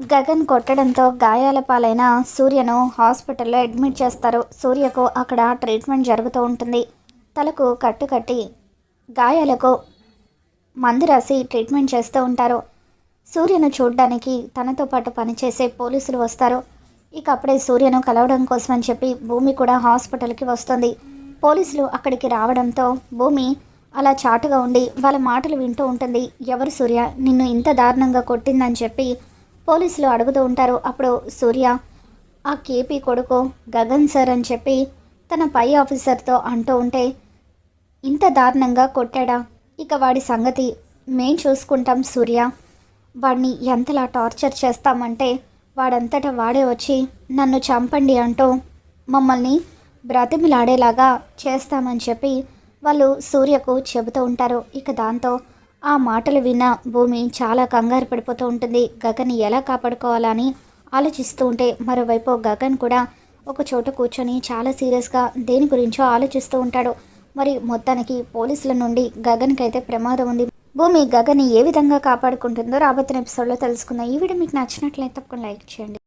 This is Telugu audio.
గగన్ కొట్టడంతో గాయాల పాలైన సూర్యను హాస్పిటల్లో అడ్మిట్ చేస్తారు. సూర్యకు అక్కడ ట్రీట్మెంట్ జరుగుతూ ఉంటుంది. తలకు కట్టు కట్టి గాయాలకు మందు రాసి ట్రీట్మెంట్ చేస్తూ ఉంటారు. సూర్యను చూడ్డానికి తనతో పాటు పనిచేసే పోలీసులు వస్తారు. ఇక అప్పుడే సూర్యను కలవడం కోసం అని చెప్పి భూమి కూడా హాస్పిటల్కి వస్తుంది. పోలీసులు అక్కడికి రావడంతో భూమి అలా చాటుగా ఉండి వాళ్ళ మాటలు వింటూ ఉంటుంది. ఎవరు సూర్య? నిన్ను ఇంత దారుణంగా కొట్టిందని చెప్పి పోలీసులు అడుగుతూ ఉంటారు. అప్పుడు సూర్య ఆ కేపీ కొడుకు గగన్ సార్ అని చెప్పి తన పై ఆఫీసర్తో అంటూ ఉంటే ఇంత దారుణంగా కొట్టాడా? ఇక వాడి సంగతి మేం చూసుకుంటాం సూర్య. వాడిని ఎంతలా టార్చర్ చేస్తామంటే వాడంతటా వాడే వచ్చి నన్ను చంపండి అంటూ మమ్మల్ని బ్రతిమిలాడేలాగా చేస్తామని చెప్పి వాళ్ళు సూర్యకు చెబుతూ ఉంటారు. ఇక దాంతో ఆ మాటలు విన్న భూమి చాలా కంగారు పడిపోతూ ఉంటుంది. గగన్ ఎలా కాపాడుకోవాలని ఆలోచిస్తూ ఉంటే మరోవైపు గగన్ కూడా ఒక చోట కూర్చొని చాలా సీరియస్గా దేని గురించో ఆలోచిస్తూ ఉంటాడు. మరి మొత్తానికి పోలీసుల నుండి గగన్కి అయితే ప్రమాదం ఉంది. భూమి గగన్ ఏ విధంగా కాపాడుకుంటుందో రాబోతున్న ఎపిసోడ్లో తెలుసుకుందాం. ఈ వీడియో మీకు నచ్చినట్లయితే తప్పకుండా లైక్ చేయండి.